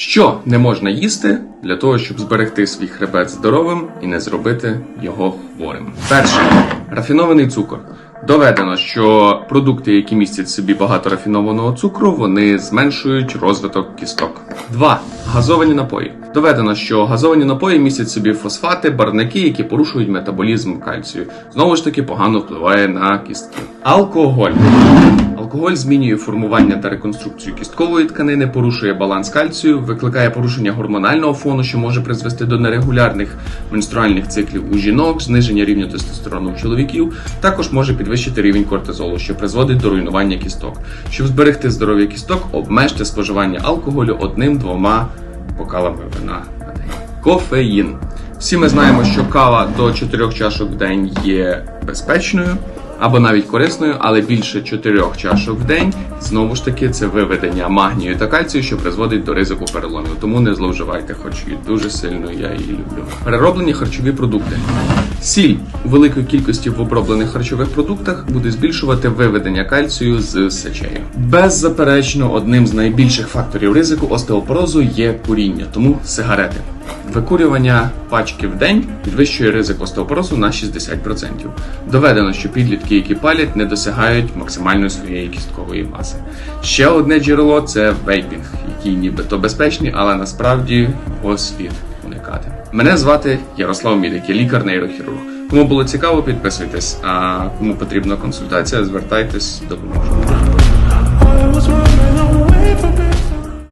Що не можна їсти для того, щоб зберегти свій хребет здоровим і не зробити його хворим? Перше рафінований цукор. Доведено, що продукти, які містять в собі багато рафінованого цукру, вони зменшують розвиток кісток. 2. Газовані напої. Доведено, що газовані напої містять в собі фосфати, барвники, які порушують метаболізм кальцію. Знову ж таки, погано впливає на кістки. Алкоголь. Алкоголь змінює формування та реконструкцію кісткової тканини, порушує баланс кальцію, викликає порушення гормонального фону, що може призвести до нерегулярних менструальних циклів у жінок, зниження рівня тестостерону у чоловіків. Також може підвищити рівень кортизолу, що призводить до руйнування кісток. Щоб зберегти здоров'я кісток, обмежте споживання алкоголю одним-двома бокалами вина на день. Кофеїн. Всі ми знаємо, що кава до 4 чашок в день є безпечною або навіть корисною, але більше 4 чашок в день знову ж таки це виведення магнію та кальцію, що призводить до ризику переломів. Тому не зловживайте, хоч і дуже сильно я її люблю. Перероблені харчові продукти. Сіль у великої кількості в оброблених харчових продуктах буде збільшувати виведення кальцію з сечею. Беззаперечно, одним з найбільших факторів ризику остеопорозу є куріння, тому сигарети. Викурювання пачки в день підвищує ризик остеопорозу на 60%. Доведено, що підлітки, які палять, не досягають максимальної своєї кісткової маси. Ще одне джерело це вейпінг, який нібито безпечний, але насправді уникати. Мене звати Ярослав Мідик, я лікар-нейрохірург. Кому було цікаво, підписуйтесь. А кому потрібна консультація, звертайтесь, допоможу.